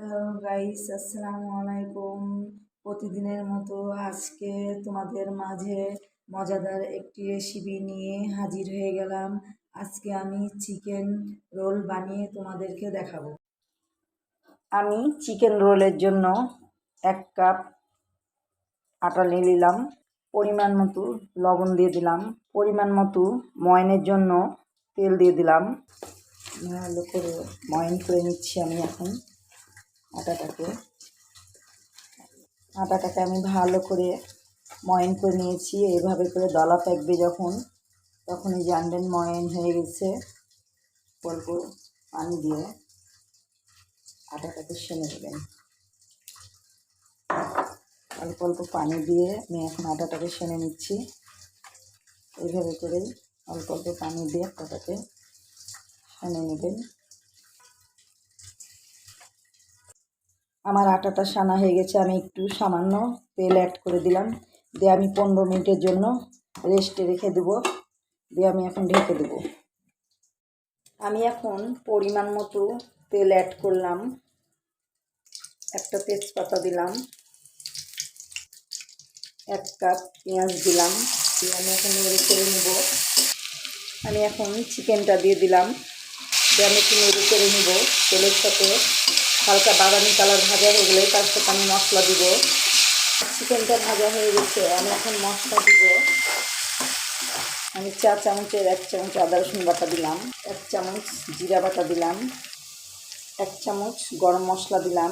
Hello guys আসসালামু আলাইকুম প্রতিদিনের মতো আজকে তোমাদের মাঝে মজাদার একটি রেসিপি নিয়ে হাজির হয়ে গেলাম। আজকে আমি চিকেন রোল বানিয়ে তোমাদেরকে দেখাবো। আমি চিকেন রোলের জন্য এক কাপ আটা নিয়ে নিলাম। পরিমাণ মতো লবণ দিয়ে দিলাম। পরিমাণ মতো ময়নের জন্য তেল দিয়ে দিলাম। ভালো করে ময়ন করে নিচ্ছি আমি এখন। আটাটাকে। আটাটাকে আমি ভালো করে ময়ন করে নিয়েছি। এইভাবে করে দলা পাকবে যখন, তখনই জানবেন ময়ন হয়ে গেছে। অল্প পানি দিয়ে আটাটাকে সেনে দেবেন অল্প অল্প পানি দিয়ে আমি এখন আটাটাকে সেনে নিচ্ছি। এইভাবে করেই অল্প অল্প পানি দিয়ে আটাটাকে সেনে নেবেন। আমার আটাটা সানা হয়ে গেছে, আমি একটু সামান্য তেল অ্যাড করে দিলাম। দিয়ে আমি পনেরো মিনিটের জন্য রেস্টে রেখে দেবো। দিয়ে আমি এখন ঢেকে দেবো। আমি এখন পরিমাণ মতো তেল অ্যাড করলাম। একটা তেজপাতা দিলাম। এক কাপ পেঁয়াজ দিলাম। দিয়ে আমি এখন নেড়ে করে নেব। আমি এখন চিকেনটা দিয়ে দিলাম। দিয়ে আমি একটু নেড়ে করে নেব তেলের সাথে। হালকা বাদামি কালার ভাজা হয়ে গেলে তার সাথে আমি মশলা দিব। চিকেনটা ভাজা হয়ে গেছে, আমি এখন মশলা দিব। আমি চা চামচের এক চামচ আদা রসুন বাটা দিলাম, এক চামচ জিরা বাটা দিলাম, এক চামচ গরম মশলা দিলাম,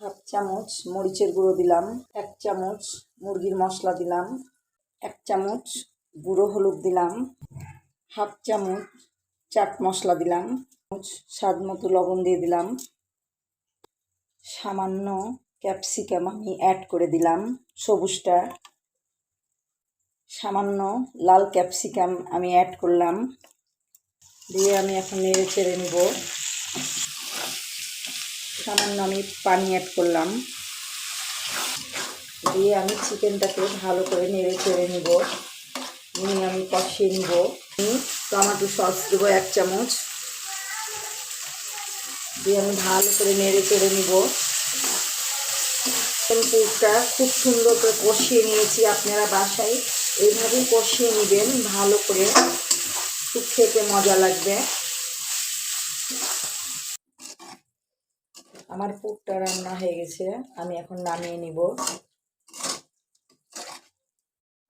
হাফ চামচ মরিচের গুঁড়ো দিলাম, এক চামচ মুরগির মশলা দিলাম, এক চামচ গুঁড়ো হলুদ দিলাম, হাফ চামচ চাট মশলা দিলাম স্বাদ মতো লবণ দিয়ে দিলাম। সামান্য ক্যাপসিকাম আমি অ্যাড করে দিলাম, সবুজটা। সামান্য লাল ক্যাপসিকাম আমি অ্যাড করলাম। দিয়ে আমি এখন নেড়ে চেড়ে নিব। সামান্য আমি পানি অ্যাড করলাম। দিয়ে আমি চিকেনটাকে ভালো করে নেড়ে চেড়ে নিব। নিয়ে আমি কষিয়ে নিব। টমেটো সস দেবো এক চামচ। দিয়ে আমি ভালো করে নেড়ে চেড়ে নিব। পুরটা খুব সুন্দর করে কষিয়ে নিয়েছি আপনারা বাসায়। এইভাবেই কষিয়ে নেবেন, ভালো করে। খুব খেতে মজা লাগবে। আমার পুরটা রান্না হয়ে গেছে, আমি এখন নামিয়ে নিব।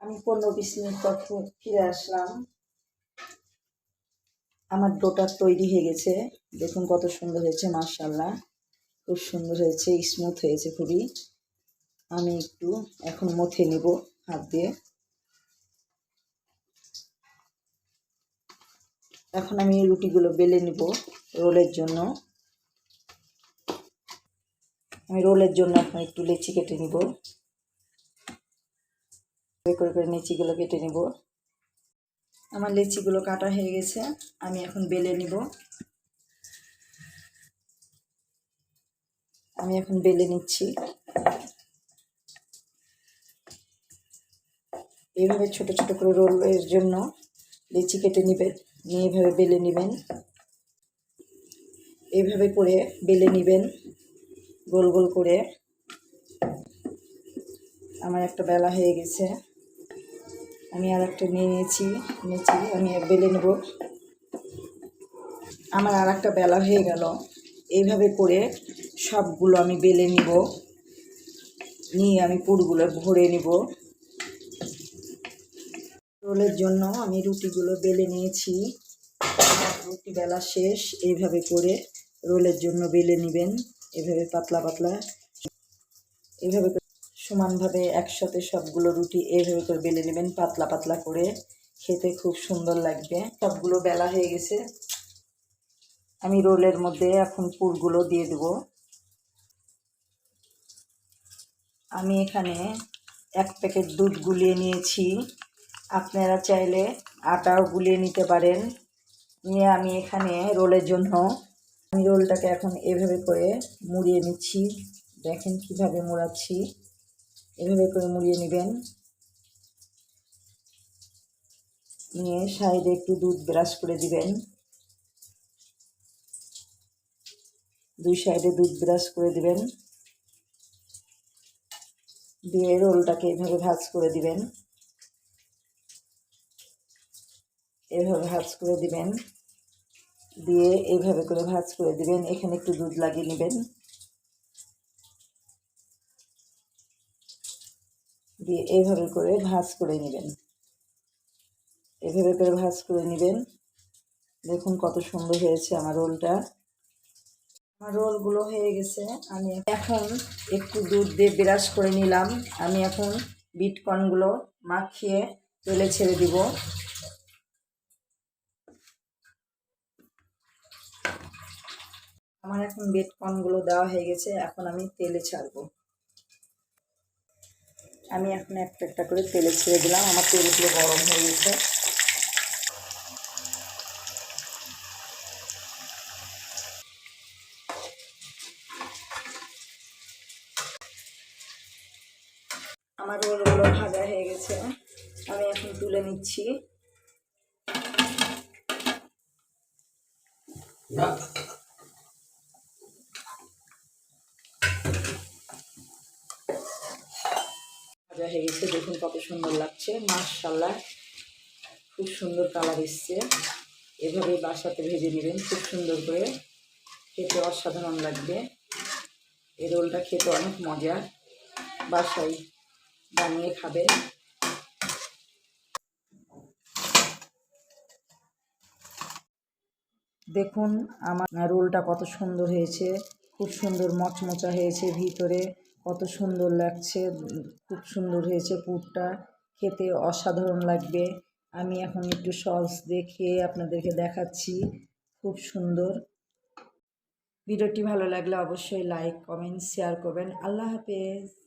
আমি পনেরো বিশ মিনিট পর ফিরে আসলাম। আমার ডোটা তৈরি হয়ে গেছে। দেখুন কত সুন্দর হয়েছে মার্শাল্লাহ খুব সুন্দর হয়েছে স্মুথ হয়েছে খুবই। আমি একটু এখন মথে নিব হাত দিয়ে। এখন আমি রুটিগুলো বেলে নিব রোলের জন্য। আমি রোলের জন্য এখন একটু লেচি কেটে নিব। করে করে লিচিগুলো কেটে নিব। আমার লেচিগুলো কাটা হয়ে গেছে, আমি এখন বেলে নিব। আমি এখন বেলে নিচ্ছি। এইভাবে ছোট ছোট করে রোলের জন্য লেচি কেটে নেবেন নিয়ে এভাবে বেলে নেবেন। এইভাবে করে বেলে নেবেন, গোল গোল করে। আমার একটা বেলা হয়ে গেছে। আমি আর একটা নিয়ে নিয়েছি নিয়েছি, আমি বেলে নেব। আমার আর একটা বেলা হয়ে গেল। এইভাবে করে সবগুলো আমি বেলে নিব। নিয়ে আমি পুরগুলো ভরে নিব। রোলের জন্য আমি রুটিগুলো বেলে নিয়েছি। রুটি বেলা শেষ, এইভাবে করে রোলের জন্য বেলে নেবেন। এভাবে পাতলা পাতলা। এইভাবে সমানভাবে একসাথে সবগুলো রুটি এইভাবে করে বেলে নেবেন, পাতলা পাতলা করে। খেতে খুব সুন্দর লাগবে। সবগুলো বেলা হয়ে গেছে। আমি রোলের মধ্যে এখন পুরগুলো দিয়ে দেব। আমি এখানে এক প্যাকেট দুধ গুলিয়ে নিয়েছি। আপনারা চাইলে আটাও গুলিয়ে নিতে পারেন। নিয়ে আমি এখানে রোলের জন্য আমি রোলটাকে এখন এভাবে করে মুড়িয়ে নিচ্ছি। দেখেন কীভাবে মোড়াচ্ছি। এভাবে করে মুড়িয়ে নেবেন। নিয়ে সাইডে একটু দুধ ব্রাশ করে দিবেন। দুই সাইডে দুধ ব্রাশ করে দিবেন। দিয়ে রোলটাকে এভাবে ভাজ করে দিবেন। এভাবে ভাজ করে দিবেন। দিয়ে এইভাবে করে ভাজ করে দিবেন। এখানে একটু দুধ লাগিয়ে নেবেন। দিয়ে এইভাবে করে ভাজ করে নেবেন। এভাবে করে ভাজ করে নেবেন। দেখুন কত সুন্দর হয়েছে আমার রোলটা। আমার রোলগুলো হয়ে গেছে। আমি এখন একটু দুধ দিয়ে ব্রাশ করে নিলাম। আমি এখন বিটকর্নগুলো মাখিয়ে তেলে ছেড়ে দিব। আমার এখন বিটকর্নগুলো দেওয়া হয়ে গেছে। এখন আমি তেলে ছাড়বো। আমি এখন একটা একটা করে তেলে ছেড়ে দিলাম, আমার তেলগুলো গরম হয়ে গেছে। আমার রোলগুলো ভাজা হয়ে গেছে, আমি এখন তুলে নিচ্ছি। হয়ে গেছে, দেখুন কত সুন্দর লাগছে। মাশাল্লাহ খুব সুন্দর কালার এসছে। এভাবে বাসাতে ভেজে নেবেন খুব সুন্দর করে। খেতে অসাধারণ লাগবে। এই রোলটা খেতে অনেক মজা বাসায় বানিয়ে খাবেন। দেখুন, আমার রোলটা কত সুন্দর হয়েছে। খুব সুন্দর মচমচা হয়েছে ভিতরে। কত সুন্দর লাগছে, খুব সুন্দর হয়েছে পুরটা, খেতে অসাধারণ লাগবে। আমি এখন একটু সস দেখে আপনাদেরকে দেখাচ্ছি, খুব সুন্দর। ভিডিওটি ভালো লাগলে অবশ্যই লাইক কমেন্ট শেয়ার করবেন। আল্লাহ হাফেজ।